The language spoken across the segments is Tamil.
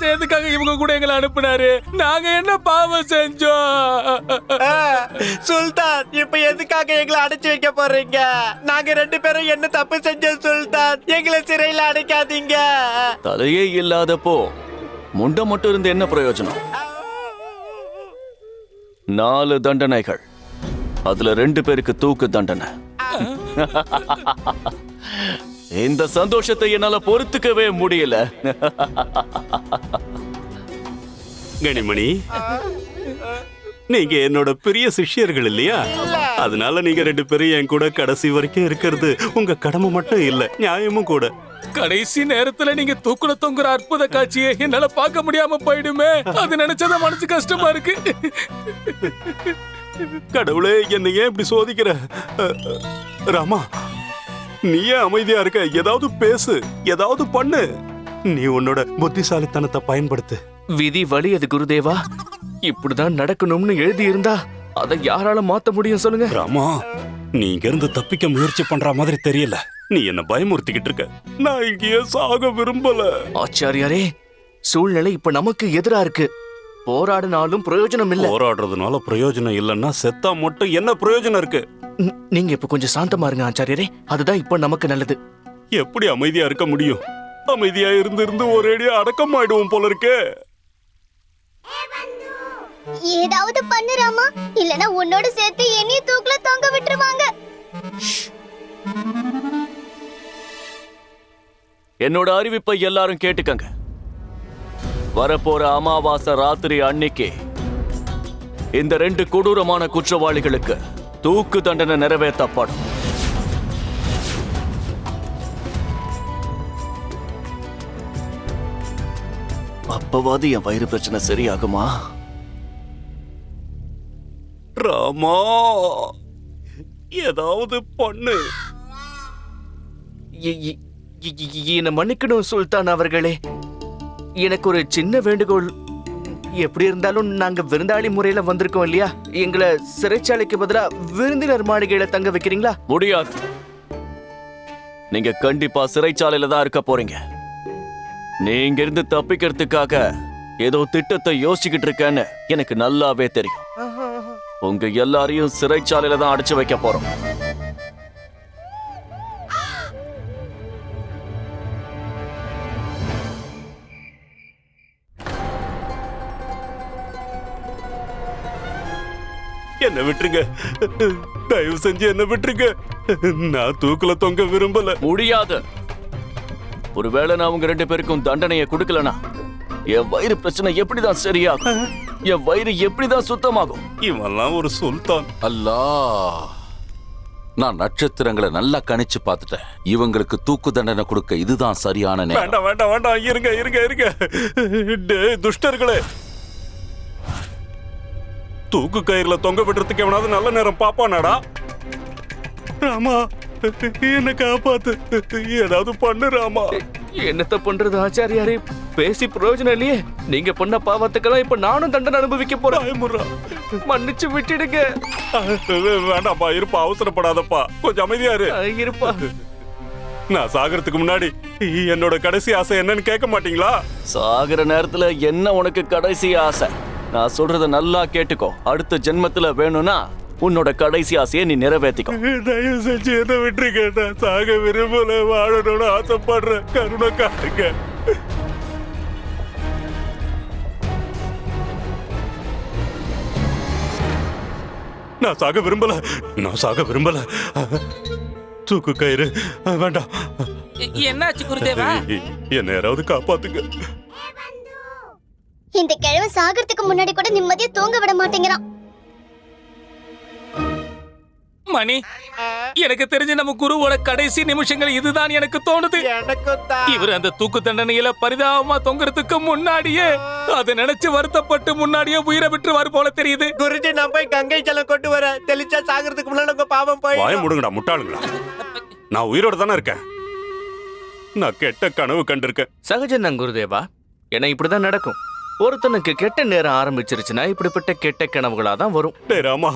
ராஜா எதுக்காக இவங்க கூட எங்களை அனுப்புனாரு. நாங்க என்ன பாவம் செஞ்சோம்? சுல்தான் இப்ப எதுக்காக எங்களை அடைச்சு வைக்க போறீங்க? நாங்க ரெண்டு பேரும் என்ன தப்பு செஞ்சோம் சுல்தான்? எங்களை சிறையில அடைக்காதீங்க. தலையே இல்லாதப்போ முண்டை மட்டும் இருந்து என்ன பிரயோஜனம்? நாலு தண்டனைகள். அதுல ரெண்டு பேருக்கு தூக்கு தண்டனை. இந்த சந்தோஷத்தை என்னால பொறுத்துக்கவே முடியல. கனிமணி நீங்க என்னோட பெரிய சிஷ்யர்கள் இல்லையா? அதனால நீங்க ரெண்டு பேரும் என் கூட கடைசி வரைக்கும் இருக்கிறது உங்க கடமை மட்டும் இல்ல நியாயமும் கூட. கடைசி நேரத்துல நீங்க தூக்குல தொங்குற அற்புத காட்சியை என்னால பார்க்க முடியாம போயிடுமே. அது நினைச்சத மனசு கஷ்டமா இருக்கு. கடவுளே என்னை ஏன் இப்படி சோதிக்கிற? ராமா நீ ஏன் அமைதியா இருக்க. ஏதாவது பேசு. ஏதாவது பண்ணு. நீ உன்னோட புத்திசாலித்தனத்தை பயன்படுத்து. விதி வழி அது குருதேவா? இப்படிதான் நடக்கணும்னு எழுதி இருந்தா அதை யாரால மாத்த முடியும் சொல்லுங்க. ராமா நீ இங்க இருந்து தப்பிக்க முயற்சி பண்ற மாதிரி தெரியல. நீ என்ன பயமுறுத்திக்கிட்டு இருக்க. நான் இங்கேயே சாக விரும்பல. ஆச்சாரியாரே சூழ்நிலை இப்ப நமக்கு எதிரா இருக்கு. போராடினாலும் பிரயோஜனம் இல்ல. போராடுறதுனால பிரயோஜனம் இல்லைன்னா செத்தா மட்டும் என்ன பிரயோஜனம் இருக்கு? நீங்க இப்ப கொஞ்சம் சாந்தமா இருங்க ஆச்சாரியாரே. அதுதான் இப்ப நமக்கு நல்லது. எப்படி அமைதியா இருக்க முடியும்? அமைதியா இருந்து இருந்து ஒரேடியா அடக்கம் ஆயிடுவோம் போல இருக்கே. ஏதாவது பண்ணு ராமா. இல்லனா உன்னோட சேர்த்து என்னைய தூக்குல தொங்க விட்டுருவாங்க. என்னோட அறிவிப்பை எல்லாரும் கேட்டுக்கங்க. வரப்போற அமாவாசை ராத்திரி அன்னைக்கு இந்த ரெண்டு கொடூரமான குற்றவாளிகளுக்கு தூக்கு தண்டனை நிறைவேற்றப்படும் அப்பவாது என் வயிறு பிரச்சனை சரியாகுமா ராமா ஏதாவது பண்ணு என்னை மன்னிக்கணும் சுல்தான் அவர்களே எனக்கு ஒரு சின்ன வேண்டுகோள். எப்படி இருந்தாலும் நாங்க விருந்தாளி முறையில வந்திருக்கோம் இல்லையா? எங்களை சிறைச்சாலைக்கு பதிலா விருந்தினர் மாளிகையில தங்க வைக்கிறீங்களா? முடியாது. நீங்க கண்டிப்பா சிறைச்சாலையில தான் இருக்க போறீங்க. நீங்க இருந்து தப்பிக்கிறதுக்காக ஏதோ திட்டத்தை யோசிச்சுக்கிட்டு இருக்கேன்னு எனக்கு நல்லாவே தெரியும். உங்க எல்லாரையும் சிறைச்சாலையில தான் அடைச்சு வைக்க போறோம். என்ன விட்டுருங்க. தயவு செஞ்சு என்ன விட்டுருங்க. நான் தூக்குல தொங்க விரும்பல. முடியாது. ஒருவேளை நான் உங்க ரெண்டு பேருக்கும் தண்டனையை கொடுக்கலனா என் வயிறு பிரச்சனை எப்படிதான் சரியாகும்? என் வயிறு எப்படிதான் சுத்தமாகும்? இவன்லாம் ஒரு சுல்தான். அல்லா நான் நட்சத்திரங்களை நல்லா கணிச்சு பார்த்துட்டேன். இவங்களுக்கு தூக்கு தண்டனை கொடுக்க இதுதான் சரியான நேரம். வேண்டாம் வேண்டாம் வேண்டாம். இருங்க இருங்க இருங்க. டேய் துஷ்டர்களே. தூக்கு கயிறுல தொங்க விடுறதுக்கு எவனாவது நல்ல நேரம் பாப்பானாடா ராமா என்ன காப்பாத்து. ஏதாவது பண்ணு ராமா. என்னத்த பண்றது ஆச்சாரியாரே? பேசி பிரயோஜனம் இல்லையே. நீங்க பண்ண பாவத்துக்கெல்லாம் இப்ப நானும் தண்டனை அனுபவிக்க போறேன். மன்னிச்சு விட்டுடுங்க. வேண்டாம்ப்பா இருப்பா அவசரப்படாதப்பா. கொஞ்சம் அமைதியா இரு. இருப்பா. நான் சாகறதுக்கு முன்னாடி என்னோட கடைசி ஆசை என்னன்னு கேட்க மாட்டீங்களா? சாகிற நேரத்துல என்ன உனக்கு கடைசி ஆசை? நான் சொல்றத நல்லா கேட்டுக்கோ. அடுத்த ஜென்மத்துல வேணும்னா உன்னோட கடைசி ஆசையை நீ நிறைவேத்திக்கோ. தயவு செஞ்சு என்ன விட்டுருங்க. நான் சாக விரும்பல வாழணும்னு ஆசைப்படுறேன். கருணை காட்டுங்க. நான் சாக விரும்பல. நான் சாக விரும்பல. தூக்கு கயிறு. வேண்டாம். என்னாச்சு குருதேவா? என்ன யாராவது காப்பாத்துங்க. இந்த கிழவன் சாகறதுக்கு முன்னாடி கூட நிம்மதியா தூங்க விட மாட்டேங்கிறான். மணி எனக்கு தெரிஞ்ச நம்ம குருவோட கடைசி நிமிஷங்கள் இதுதான் எனக்கு தோணுது. தான் இவர் அந்த தூக்கு தண்டனையில பரிதாபமா தொங்குறதுக்கு முன்னாடியே அதை நினைச்சு வருத்தப்பட்டு முன்னாடியே உயிரை விட்டுருவாரு போல தெரியுது. குருஜி நான் போய் கங்கை ஜலம் கொண்டு வரேன் தெளிச்சா சாகிறதுக்கு முன்னாடி உங்க பாவம் போய் வாய முடுங்கடா முட்டாளுங்களா? நான் உயிரோட தானே இருக்கேன். நான் கெட்ட கனவு கண்டிருக்கேன். சகஜம் குருதேவா. ஏன்னா இப்படிதான் நடக்கும். ஒருத்தனுக்கு கெட்ட நேரம் ஆரம்பிச்சிருச்சுன்னா இப்படிப்பட்ட கெட்ட கனவுகளா தான் வரும் ராமா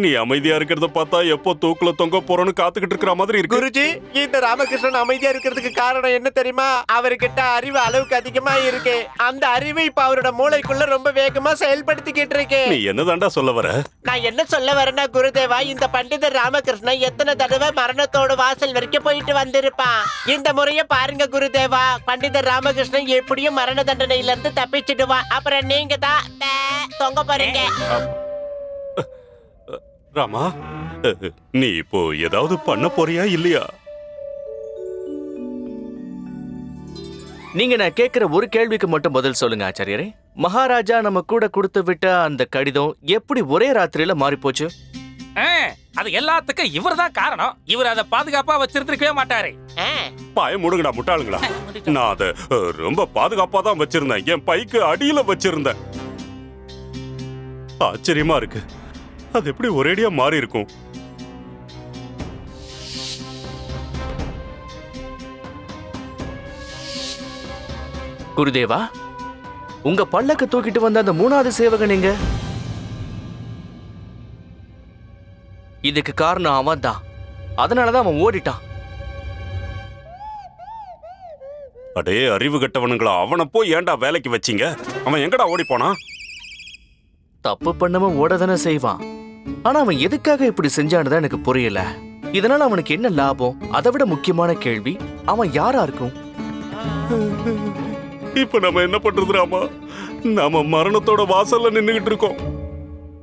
நீ அமைதியா இருக்கிறத பார்த்தா எப்போ தூக்குல தொங்க போறோன்னு காத்துக்கிட்டு இருக்கிற மாதிரி இருக்கு. குருஜி இந்த ராமகிருஷ்ணன் அமைதியா இருக்கிறதுக்கு காரணம் என்ன தெரியுமா? அவர்கிட்ட அறிவு அளவுக்கு அதிகமா இருக்கு. அந்த அறிவு இப்ப அவரோட மூளைக்குள்ள ரொம்ப வேகமா செயல்படுத்திக்கிட்டு இருக்கு. நீ என்னதாண்டா சொல்ல வர? நான் என்ன சொல்ல வரேன்னா குருதேவா இந்த பண்டிதர் ராமகிருஷ்ணன் எத்தனை தடவை மரணத்தோட வாசல் வரைக்கும் போயிட்டு வந்திருப்பான்? இந்த முறைய பாருங்க குருதேவா. பண்டிதர் ராமகிருஷ்ணன் எப்படியும் மரண தண்டனையில இருந்து தப்பிச்சிடுவான். அப்புறம் நீங்க தான் தொங்க போறீங்க. ராமா நீ இப்போ ஏதாவது பண்ண போறியா இல்லையா? நீங்க நான் கேக்குற ஒரு கேள்விக்கு மட்டும் பதில் சொல்லுங்க ஆச்சாரியரே. மகாராஜா நம்ம கூட கொடுத்து விட்ட அந்த கடிதம் எப்படி ஒரே ராத்திரியில மாறி போச்சு அது எல்லாத்துக்கும் இவர் தான் காரணம். இவர் அதை பாதுகாப்பா வச்சிருந்திருக்கவே மாட்டாரு. பாய முடுங்கடா முட்டாளுங்களா? நான் அதை ரொம்ப பாதுகாப்பா தான் வச்சிருந்தேன். என் பைக்கு அடியில வச்சிருந்தேன். ஆச்சரியமா இருக்கு. அது எப்படி ஒரேடியா மாறி இருக்கும்? குருதேவா உங்க பல்லக்க தூக்கிட்டு வந்த அந்த மூணாவது சேவகன் எங்க? இதுக்கு காரணம் அவன் தான். அதனாலதான் அவன் ஓடிட்டான். அடே அறிவு கட்டவனுங்களா அவனை போய் ஏன்டா வேலைக்கு வச்சீங்க? அவன் எங்கடா ஓடி போனான்? தப்பு பண்ணவன் ஓடதானே செய்வான். ஆனா அவன் எதுக்காக இப்படி செஞ்சான்னு தான் எனக்கு புரியல. இதனால அவனுக்கு என்ன லாபம்? அதை விட முக்கியமான கேள்வி அவன் யாரா இருக்கும்? இப்ப நம்ம என்ன பண்றது ராமா? நாம மரணத்தோட வாசல்ல நின்னுகிட்டு இருக்கோம்.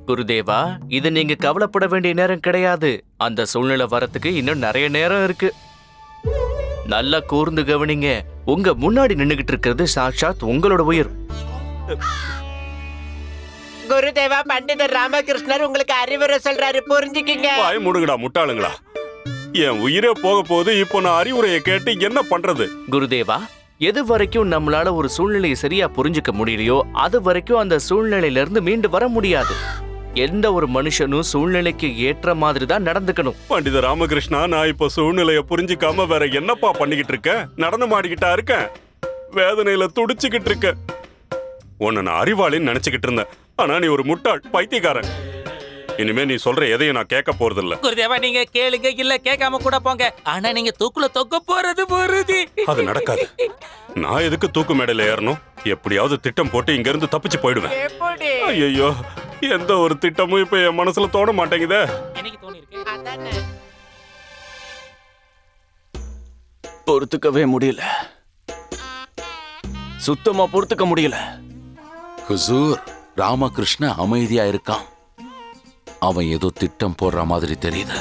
குருதேவா இது நீங்க கவலைப்பட வேண்டிய நேரம் கிடையாது. அந்த சூழ்நிலை வரத்துக்கு இன்னும் நிறைய நேரம் இருக்கு. நல்லா கூர்ந்து கவனிங்க. உங்க முன்னாடி நின்னுகிட்டு இருக்கிறது சாட்சாத் உங்களோட உயிர். குருதேவா பண்டிதர் ராமகிருஷ்ணர் உங்களுக்கு அறிவுரை சொல்றாரு. புரிஞ்சுக்கிங்க. வாய முடுங்கடா முட்டாளுங்களா? என் உயிரே போக போகுது இப்போ நான் அறிவுரையை கேட்டு என்ன பண்றது? குருதேவா எது வரைக்கும் நம்மளால ஒரு சூழ்நிலையை சரியா புரிஞ்சுக்க முடியலையோ அது வரைக்கும் அந்த சூழ்நிலையில இருந்து மீண்டு வர முடியாது. எந்த ஒரு மனுஷனும் சூழ்நிலைக்கு ஏற்ற மாதிரி தான் நடந்துக்கணும். பண்டித ராமகிருஷ்ணா நான் இப்ப சூழ்நிலைய புரிஞ்சுக்காம வேற என்னப்பா பண்ணிக்கிட்டு இருக்கேன் நடந்து மாடிக்கிட்டா இருக்கேன் வேதனையில துடிச்சுக்கிட்டு இருக்கேன் உன்னை நான் அறிவாளின்னு நினைச்சுக்கிட்டு இருந்தேன். ஆனா நீ ஒரு முட்டாள் பைத்தியக்காரன். இனிமே நீ சொல்ற எதையும் நான் கேட்க போறதில்ல. குருதேவா நீங்க கேளுங்க இல்ல கேட்காம கூட போங்க. ஆனா நீங்க தூக்குல தொக்க போறது போறது அது நடக்காது. நான் எதுக்கு தூக்கு மேடையில ஏறணும்? எப்படியாவது திட்டம் போட்டு இங்க இருந்து தப்பிச்சு போயிடுவேன். எப்படி? ஐயோ எந்த ஒரு திட்டமும் இப்ப என் மனசுல தோண மாட்டேங்குதே. எனக்கு தோணி இருக்கு அதானே. பொறுத்துக்கவே முடியல. சுத்தமா பொறுத்துக்க முடியல. ஹுசூர். ராமகிருஷ்ண அமைதியா இருக்கான். அவன் ஏதோ திட்டம் போடுற மாதிரி தெரியுது.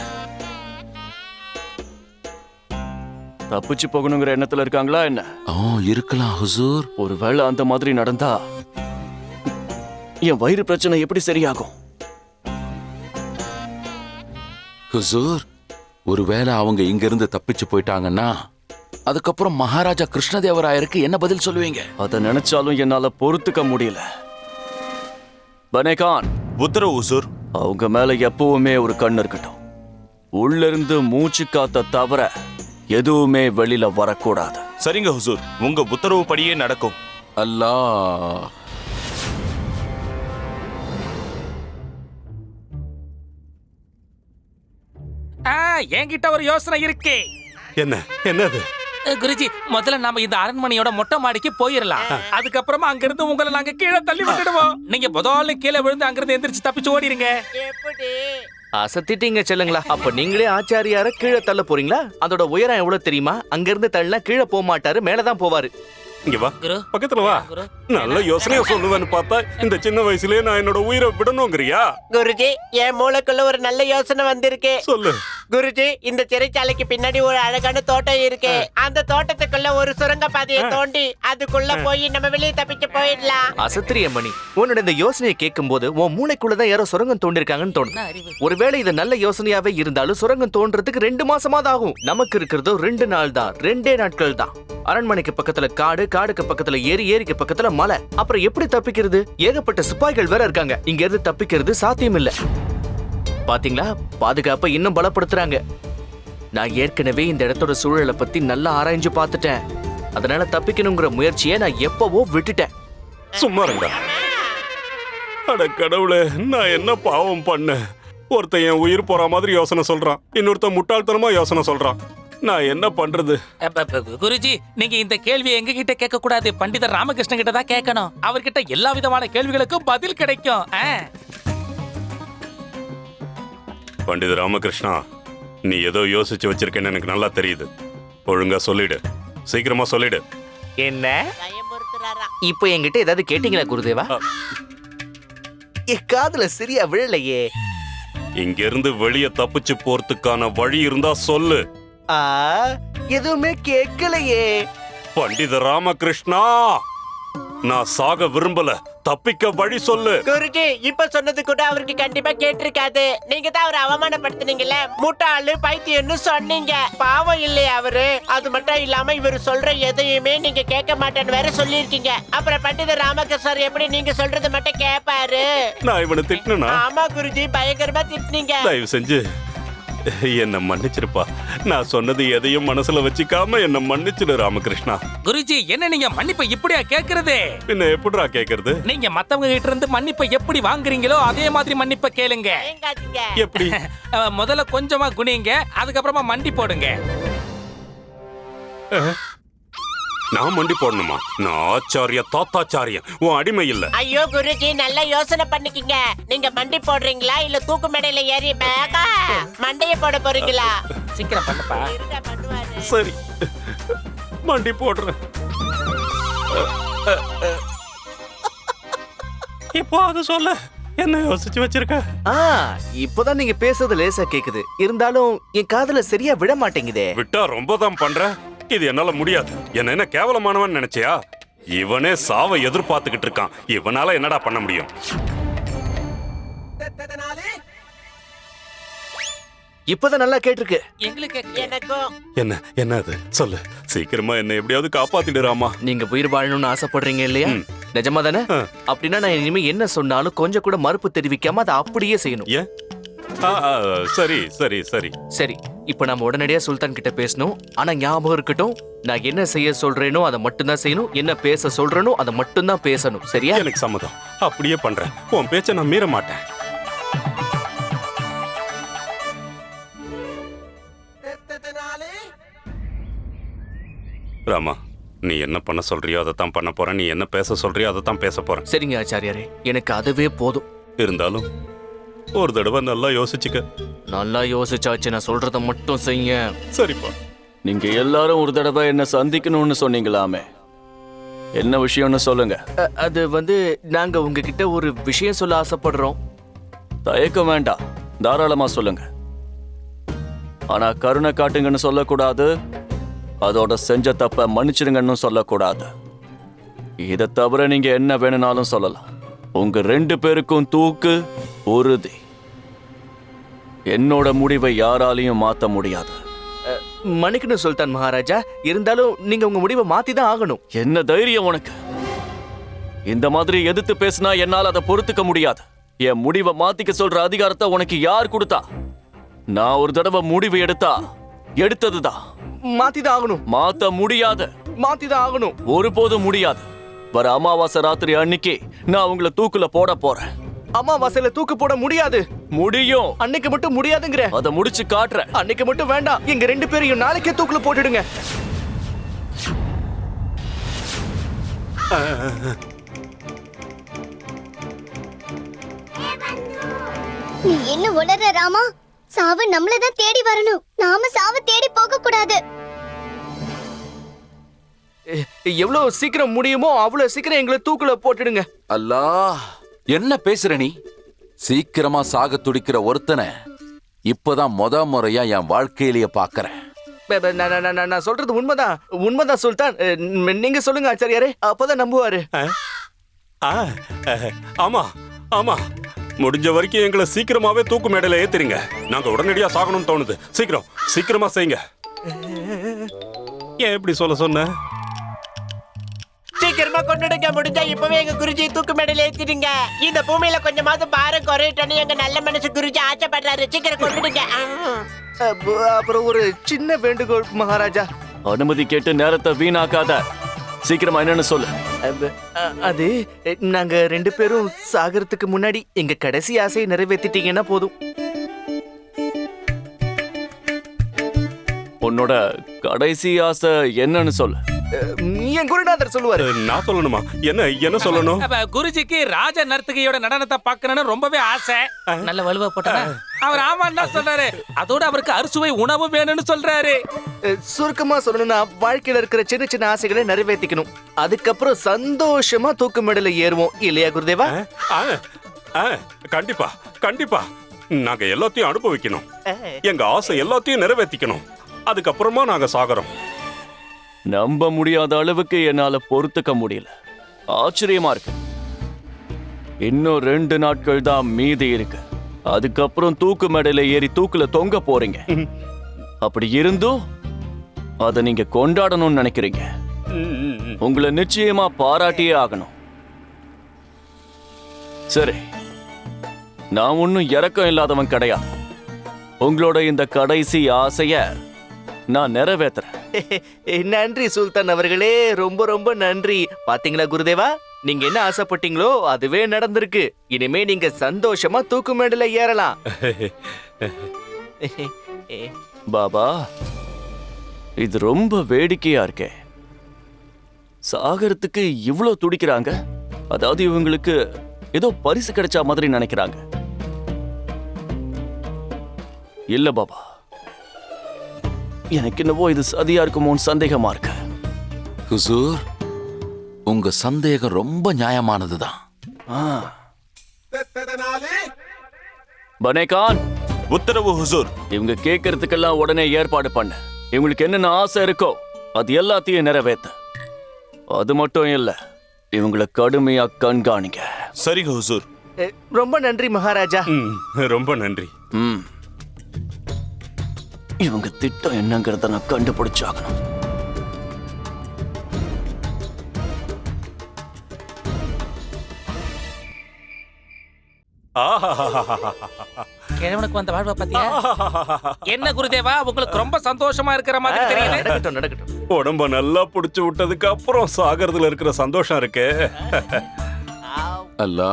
தப்பிச்சு போகணுங்கிற எண்ணத்துல இருக்காங்களா என்ன? ஆ இருக்கலாம் ஹுசூர். ஒருவேளை அந்த மாதிரி நடந்தா என் வயிறு பிரச்சனை எப்படி சரியாகும்? ஹுசூர் ஒருவேளை அவங்க இங்க இருந்து தப்பிச்சு போயிட்டாங்கன்னா அதுக்கப்புறம் மகாராஜா கிருஷ்ணதேவராயருக்கு என்ன பதில் சொல்லுவீங்க? அதை நினைச்சாலும் என்னால பொறுத்துக்க முடியல. பனேகான். உத்தரவு ஹுசூர் அவங்க மேல எப்பவுமே ஒரு கண் இருக்கட்டும். உள்ள இருந்து மூச்சு காத்த தவிர எதுவுமே வெளியில வரக்கூடாது. சரிங்க ஹுசூர் உங்க உத்தரவு படியே நடக்கும். அல்லாஹ். ஆ, என்கிட்ட ஒரு யோசனை இருக்கு. என்ன? என்னது? குருஜி முதல்ல நாம இந்த அரண்மனையோட மொட்டை மாடிக்கு போயிடலாம் அதுக்கப்புறமா அங்க இருந்து உங்களை நாங்க கீழே தள்ளி விட்டுடுவோம். நீங்க முதல்ல கீழே விழுந்து அங்கிருந்து எந்திரிச்சு தப்பிச்சு ஓடிடுங்க எப்படி? அசத்திட்டீங்க செல்லுங்களா. அப்ப நீங்களே ஆச்சாரியார கீழே தள்ள போறீங்களா? அதோட உயரம் எவ்வளவு தெரியுமா? அங்க இருந்து தள்ளினா கீழே போக மாட்டாரு மேலதான் போவாரு. இங்க வா. பக்கத்துல வா. நல்ல யோசனையா சொல்லுவேன்னு பார்த்தா இந்த சின்ன வயசுலயே நான் என்னோட உயிரை விடணுங்கிறியா? குருஜி என் மூளைக்குள்ள ஒரு நல்ல யோசனை வந்திருக்கு. சொல்லு. குருஜி இந்த சிறைச்சாலைக்கு பின்னாடி ஒரு அழகான தோட்டம் இருக்கு. அந்த தோட்டத்துக்குள்ள ஒரு சுரங்க பாதையை தோண்டி அதுக்குள்ள போய் நம்ம வெளியே தப்பிச்சு போயிடலாம். அசத்திரிய மணி உன்னோட இந்த யோசனையை கேட்கும் போது உன் மூளைக்குள்ளதான் யாரோ சுரங்கம் தோண்டிருக்காங்கன்னு தோணுது. ஒருவேளை இது நல்ல யோசனையாவே இருந்தாலும் சுரங்கம் தோன்றதுக்கு ரெண்டு மாசமாவது ஆகும். நமக்கு இருக்கிறதோ ரெண்டு நாள் தான் ரெண்டே நாட்கள் தான் அரண்மனைக்கு பக்கத்துல காடு காடுக்கு பக்கத்துல ஏரி ஏரிக்கு பக்கத்துல மலை. அப்புறம் எப்படி தப்பிக்கிறது? ஏகப்பட்ட சிப்பாய்கள் வேற இருக்காங்க. இங்க இருந்து தப்பிக்கிறது சாத்தியம் இல்ல பாத்தீங்களா? பாதுகாப்பை இன்னும் பலப்படுத்துறாங்க. நான் ஏற்கனவே இந்த இடத்தோட சூழலை பத்தி நல்லா ஆராய்ஞ்சு பார்த்துட்டேன். அதனால தப்பிக்கணுங்கிற முயற்சியை நான் எப்பவோ விட்டுட்டேன். சும்மா இருங்கடா அட கடவுளே நான் என்ன பாவம் பண்ணேன்? ஒருத்தன் என் உயிர் போற மாதிரி யோசனை சொல்றான். இன்னொருத்தன் முட்டாள்தனமா யோசனை சொல்றான். நான் என்ன பண்றது? அப்ப, அப்ப, குருஜி நீங்க இந்த கேள்வியை எங்க கிட்ட கேட்க கூடாது பண்டிதர் ராமகிருஷ்ணன் கிட்ட தான் கேட்கணும். அவர்கிட்ட எல்லா விதமான கேள்விகளுக்கும் பதில் கிடைக்கும். ஆ. பண்டித ராமகிருஷ்ணா நீ ஏதோ யோசிச்சு வச்சிருக்கேன்னு எனக்கு நல்லா தெரியுது. ஒழுங்கா சொல்லிடு. சீக்கிரமா சொல்லிடு. என்ன? இப்போ என்கிட்ட ஏதாவது கேட்டீங்களா குருதேவா? என் காதுல சரியா விழலையே. இங்க இருந்து வெளியே தப்பிச்சு போறதுக்கான வழி இருந்தா சொல்லு. ஆ எதுவுமே கேட்கலையே. பண்டித ராமகிருஷ்ணா நான் சாக விரும்பல. தப்பிக்க வழி சொல்லு. குருஜி இப்ப சொன்னது கூட அவருக்கு கண்டிப்பா கேட்டிருக்காது. நீங்க தான் அவரை அவமானப்படுத்துனீங்கல்ல? முட்டாளு பைத்தியம்னு சொன்னீங்க. பாவம் இல்லையா அவரு. அது மட்டும் இல்லாம இவர் சொல்ற எதையுமே நீங்க கேட்க மாட்டேன்னு வேற சொல்லியிருக்கீங்க. அப்புறம் பண்டிதர் ராமகிருஷ்ணர் எப்படி நீங்க சொல்றது மட்டும் கேட்பாரு நான் இவனை திட்டினா ஆமா குருஜி பயங்கரமா திட்டினீங்க. தயவு செஞ்சு. என்ன மன்னிச்சிருப்பா. நான் சொன்னது எதையும் மனசுல வச்சுக்காம என்ன மன்னிச்சிடு ராமகிருஷ்ணா. குருஜி என்ன நீங்க மன்னிப்பை இப்படியா கேக்குறது? பின்ன எப்படிடா கேக்குறது? நீங்க மத்தவங்க கிட்ட இருந்து மன்னிப்பை எப்படி வாங்குறீங்களோ அதே மாதிரி மன்னிப்பை கேளுங்க. எப்படி? முதல்ல கொஞ்சமா குனிங்க அதுக்கப்புறமா மண்டி போடுங்க. நான் மண்டி போடணுமா? நான் ஆச்சாரிய தாத்தாச்சாரியம் உன் அடிமை இல்ல. ஐயோ குருஜி நல்லா யோசனை பண்ணிக்கிங்க. நீங்க மண்டி போடுறீங்களா? இல்ல தூக்கு மேடையில ஏறி பேகா மண்டைய போட போறீங்களா? சீக்கிரம் பண்ணுப்பா. சரி. மண்டி போடுறேன். இப்போ அது சொல்ல என்ன யோசிச்சு வச்சிருக்க? ஆ இப்போதான் நீங்க பேசுறது லேசா கேக்குது. இருந்தாலும் என் காதுல சரியா விட மாட்டேங்குதே. விட்டா ரொம்ப தான் பண்ற? இது என்னால முடியாது. என்ன என்ன கேவலமானவன் நினைச்சியா? இவனே சாவை எதிர்பார்த்துக்கிட்டு இருக்கான். இவனால என்னடா பண்ண முடியும்? இப்போதான் நல்லா கேட்டிருக்கு. எங்களுக்கு எனக்கும் என்ன என்ன அது? சொல்லு. சீக்கிரமா என்ன எப்படியாவது காப்பாத்திடுறாமா நீங்க உயிர் வாழணும்னு ஆசைப்படுறீங்க இல்லையா. நிஜமா தானே. அப்படின்னா நான் இனிமே என்ன சொன்னாலும் கொஞ்சம் கூட மறுப்பு தெரிவிக்காம அதை அப்படியே செய்யணும். ஏன்? ஆ, ஆ, சரி சரி சரி. சரி இப்போ நம்ம உடனடியா சுல்தான் கிட்ட பேசணும். ஆனா ஞாபகம் இருக்கட்டும் நான் என்ன செய்ய சொல்றேனோ அதை மட்டும்தான் செய்யணும். என்ன பேச சொல்றேனோ அதை மட்டும்தான் பேசணும். சரியா? எனக்கு சம்மதம். அப்படியே பண்றேன். உன் பேச்ச நான் மீற மாட்டேன். ராமா நீ என்ன பண்ண சொல்றியோ அதை தான் பண்ண போறேன். நீ என்ன பேச சொல்றியோ அதை தான் பேச போறேன். சரிங்க ஆச்சாரியாரே. எனக்கு அதுவே போதும். இருந்தாலும் ஒரு தடவை நல்லா யோசிச்சுக்க. நல்லா யோசிச்சாச்சு நான் சொல்றத மட்டும் செய்ய சரிப்பா. நீங்க எல்லாரும் ஒரு தடவை என்ன சந்திக்கணும்னு சொன்னீங்களாமே. என்ன விஷயம்னு சொல்லுங்க. அ- அது வந்து நாங்க உங்ககிட்ட ஒரு விஷயம் சொல்ல ஆசைப்படுறோம். தயக்கம் வேண்டாம். தாராளமா சொல்லுங்க. ஆனா கருணை காட்டுங்கன்னு சொல்லக்கூடாது. அதோட செஞ்ச தப்ப மன்னிச்சிடுங்கன்னு சொல்லக்கூடாது. இதை தவிர நீங்க என்ன வேணும்னாலும் சொல்லலாம். உங்க ரெண்டு பேருக்கும் தூக்கு உறுதி என்னோட முடிவை யாராலையும் மாத்த முடியாது. மன்னிக்கணும் சுல்தான் மகாராஜா. இருந்தாலும் நீங்க உங்க முடிவை மாத்தி தான் ஆகணும். என்ன தைரியம் உனக்கு? இந்த மாதிரி எதிர்த்து பேசினா என்னால அதை பொறுத்துக்க முடியாது. என் முடிவை மாத்திக்க சொல்ற அதிகாரத்தை உனக்கு யார் கொடுத்தா? நான் ஒரு தடவை முடிவு எடுத்தா? எடுத்ததுதான். மாத்தி தான் ஆகணும். மாத்த முடியாது. மாத்தி தான் ஆகணும். ஒருபோதும் முடியாது. வர அமாவாசை ராத்திரி அன்னைக்கு நான் உங்களை தூக்குல போட போறேன். அமாவாசையில தூக்கு போட முடியாது. முடியும். அன்னைக்கு மட்டும் முடியாதுங்கிற. அதை முடிச்சு காட்டுறேன். அன்னைக்கு மட்டும் வேண்டாம். எங்க ரெண்டு பேரையும் நாளைக்கே தூக்குல போட்டுடுங்க. நீ என்ன உளற ராமா? சாவு நம்மள தான் தேடி வரணும். நாம சாவை தேடி போக கூடாது எவ்வளவு சீக்கிரம் முடியுமோ அவ்வளவு சீக்கிரம் எங்களை தூக்குல போட்டுடுங்க. அல்லா என்ன பேசுற நீ? சீக்கிரமா சாக துடிக்கிற ஒருத்தனை இப்பதான் முத முறையா என் வாழ்க்கையிலேயே பாக்குறேன். நான் சொல்றது உண்மைதான். உண்மைதான் சுல்தான். நீங்க சொல்லுங்க ஆச்சாரியாரே. அப்பதான் நம்புவாரு. ஆமா ஆமா. முடிஞ்ச வரைக்கும் எங்களை சீக்கிரமாவே தூக்கு மேடையில ஏத்துறீங்க நாங்க உடனடியா சாகணும்னு தோணுது. சீக்கிரம் சீக்கிரமா செய்யுங்க. ஏன் இப்படி சொல்ல சொன்ன? சீக்கிரமா கொண்டுடுங்க. முடிஞ்சா இப்பவே எங்க குருஜி தூக்கு மேடையில ஏத்திடுங்க. இந்த பூமியில கொஞ்சமாவது பாரம் குறையட்டோன்னு எங்க நல்ல மனசு குருஜி ஆசைப்படுறாரு. சீக்கிரம் கொண்டுடுங்க. அப்புறம் ஒரு சின்ன வேண்டுகோள் மகாராஜா. அனுமதி கேட்டு நேரத்தை வீணாக்காத. சீக்கிரமா என்னன்னு சொல்லு. அது நாங்க ரெண்டு பேரும் சாகிறதுக்கு முன்னாடி எங்க கடைசி ஆசையை நிறைவேற்றிட்டீங்கன்னா போதும். உன்னோட கடைசி ஆசை என்னன்னு சொல்லு. என் குருநாதர் சொல்லுவாரு. நான் சொல்லணுமா? என்ன என்ன சொல்லணும்? அப்ப குருஜிக்கு ராஜ நர்த்தகியோட நடனத்தை பார்க்கணும்னு ரொம்பவே ஆசை. நல்ல வலுவா போட்டா அவர் ஆமான்னு தான் சொல்றாரு. அதோட அவருக்கு அறுசுவை உணவு வேணும்னு சொல்றாரு. சுருக்கமா சொல்லணும்னா வாழ்க்கையில இருக்கிற சின்ன சின்ன ஆசைகளை நிறைவேற்றிக்கணும். அதுக்கப்புறம் சந்தோஷமா தூக்கு மேடல ஏறுவோம். இல்லையா குருதேவா? ஆ, ஆ, கண்டிப்பா கண்டிப்பா. நாங்க எல்லாத்தையும் அனுபவிக்கணும். எங்க ஆசை எல்லாத்தையும் நிறைவேற்றிக்கணும். அதுக்கப்புறமா நாங்க சாகறோம். நம்ப முடியாத அளவுக்கு என்னால பொறுத்துக்க முடியல. ஆச்சரியமா இருக்கு. இன்னும் ரெண்டு நாட்கள் தான் மீதி இருக்கு. அதுக்கப்புறம் தூக்கு மேடையில ஏறி தூக்குல தொங்க போறீங்க. அப்படி இருந்தும் அதை நீங்க கொண்டாடணும்னு நினைக்கிறீங்க. உங்களை நிச்சயமா பாராட்டியே ஆகணும். சரி. நான் ஒன்னும் இறக்கம் இல்லாதவன் கிடையாது. உங்களோட இந்த கடைசி ஆசைய நான் நிறைவேத்துறேன். நன்றி சுல்தான் அவர்களே. ரொம்ப ரொம்ப நன்றி. பாத்தீங்களா குருதேவா? நீங்க என்ன ஆசைப்பட்டீங்களோ அதுவே நடந்திருக்கு. இனிமே நீங்க சந்தோஷமா தூக்கு மேடல ஏறலாம். பாபா இது ரொம்ப வேடிக்கையா இருக்கே. சாகரத்துக்கு இவ்ளோ துடிக்கிறாங்க. அதாவது இவங்களுக்கு ஏதோ பரிசு கிடைச்ச மாதிரி நினைக்கிறாங்க. இல்ல பாபா எனக்கு என்னவோ இது சதியா இருக்குமோன்னு சந்தேகமா இருக்கு. ஹுசூர் உங்க சந்தேகம் ரொம்ப நியாயமானதுதான். பனேகான்! உத்தரவு ஹுசூர். இவங்க கேட்கறதுக்கெல்லாம் உடனே ஏற்பாடு பண்ண. இவங்களுக்கு என்னென்ன ஆசை இருக்கோ அது எல்லாத்தையும் நிறைவேத்த. அது மட்டும் இல்ல இவங்களை கடுமையா கண்காணிங்க. சரிங்க ஹுசூர். ரொம்ப நன்றி மகாராஜா. ரொம்ப நன்றி. ம். இவங்க திட்டம் என்னங்கிறத நான் கண்டுபிடிச்சாகணும். கிழவனுக்கு வந்த வாழ்வை பத்தியா என்ன குருதேவா உங்களுக்கு ரொம்ப சந்தோஷமா இருக்கிற மாதிரி தெரியுது நடக்கட்டும் நடக்கட்டும் உடம்ப நல்லா புடிச்சு விட்டதுக்கு அப்புறம் சாகறதுல இருக்கிற சந்தோஷம் இருக்கு அல்லா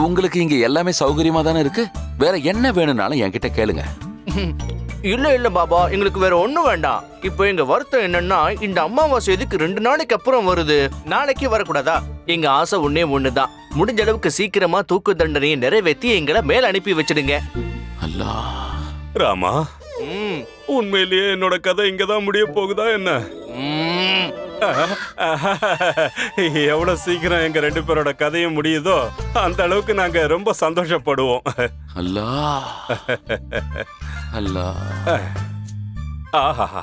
உங்களுக்கு இங்க எல்லாமே சௌகரியமா தானே இருக்கு வேற என்ன வேணும்னாலும் என்கிட்ட கேளுங்க இல்ல இல்ல பாபா. எங்களுக்கு வேற ஒண்ணும் வேண்டாம். இப்போ எங்க வருத்தம் என்னன்னா இந்த அமாவாசை எதுக்கு ரெண்டு நாளைக்கு அப்புறம் வருது? நாளைக்கு வரக்கூடாதா? எங்க ஆசை ஒண்ணே ஒண்ணுதான். முடிஞ்ச அளவுக்கு சீக்கிரமா தூக்கு தண்டனையை நிறைவேற்றி எங்களை மேல அனுப்பி வச்சிடுங்க. அல்லா. ராமா ம், உண்மையிலேயே என்னோட கதை இங்கதான் முடிய போகுதா என்ன? ம். எவ்வளவு சீக்கிரம் எங்க ரெண்டு பேரோட கதையும் முடியுதோ அந்த அளவுக்கு நாங்க ரொம்ப சந்தோஷப்படுவோம். அல்லா. அல்லா ஆஹா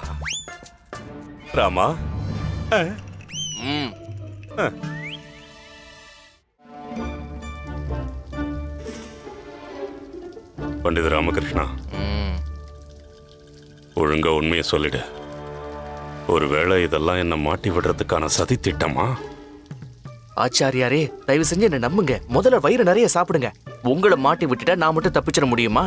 ராமா ம். பண்டித ராமகிருஷ்ணா. ஒழுங்கா உண்மையை சொல்லிடு ஒருவேளை இதெல்லாம் என்ன மாட்டி விடுறதுக்கான சதி திட்டமா ஆச்சாரியாரே தயவு செஞ்சு என்ன நம்புங்க முதல்ல வயிறு நிறைய சாப்பிடுங்க உங்களை மாட்டி விட்டுட்டா நான் மட்டும் தப்பிச்சிட முடியுமா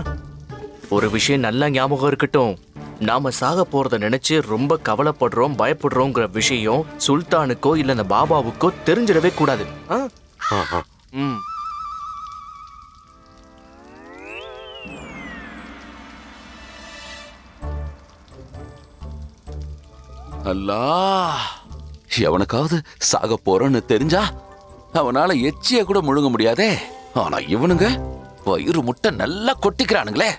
ஒரு விஷயம் நல்லா ஞாபகம் இருக்கட்டும். நாம சாக போறத நினைச்சு ரொம்ப கவலைப்படுறோம் பயப்படுறோங்கிற விஷயம் சுல்தானுக்கோ இல்ல அந்த பாபாவுக்கோ தெரிஞ்சிடவே கூடாது. ஆ? ம். அல்லா. எவனுக்காவது சாக போறோன்னு தெரிஞ்சா அவனால எச்சிய கூட முழுங்க முடியாதே. ஆனா இவனுங்க வயிறு முட்டை நல்லா கொட்டிக்கிறானுங்களே.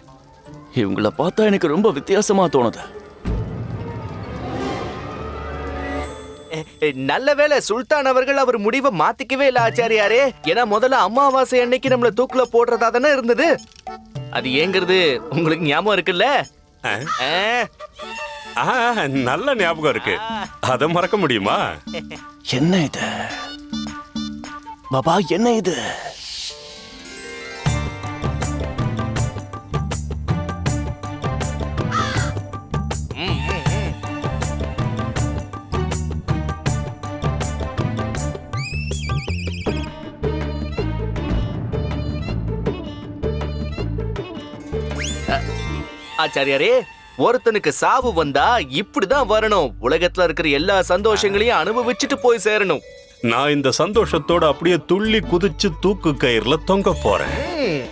இவங்கள பார்த்தா எனக்கு ரொம்ப வித்தியாசமா தோணுது. நல்ல வேளை சுல்தான் அவர்கள் அவர் முடிவை மாத்திக்கவே இல்ல ஆச்சாரியாரே. ஏன்னா முதல்ல அமாவாசை அன்னைக்கு நம்மள தூக்குல போடுறதா தானே இருந்தது. அது ஏங்கிறது உங்களுக்கு ஞாபகம் இருக்குல்ல? நல்ல ஞாபகம் இருக்கு. அதை மறக்க முடியுமா? என்ன இது? பாபா என்ன இது? ஆச்சாரியாரே ஒருத்தனுக்கு சாவு வந்தா இப்படிதான் வரணும். உலகத்துல இருக்கிற எல்லா சந்தோஷங்களையும் அனுபவிச்சுட்டு போய் சேரணும். நான் இந்த சந்தோஷத்தோட அப்படியே துள்ளி குதிச்சு தூக்கு கயிறுல தொங்க போறேன்.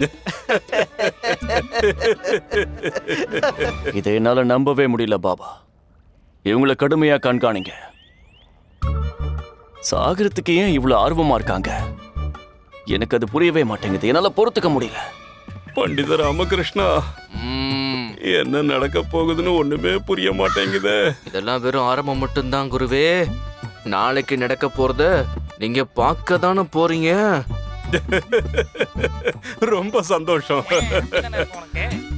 இதை என்னால நம்பவே முடியல பாபா. இவங்கள கடுமையா கண்காணிங்க. சாகரத்துக்கு ஏன் இவ்வளவு ஆர்வமா இருக்காங்க? எனக்கு அது புரியவே மாட்டேங்குது. என்னால பொறுத்துக்க முடியல. பண்டித ராமகிருஷ்ணா என்ன நடக்க போகுதுன்னு ஒண்ணுமே புரிய மாட்டேங்குதே. இதெல்லாம் வெறும் ஆரம்பம் மட்டும்தான் குருவே. நாளைக்கு நடக்க போறத நீங்க பார்க்க தானே போறீங்க? ரொம்ப சந்தோஷம். உனக்கு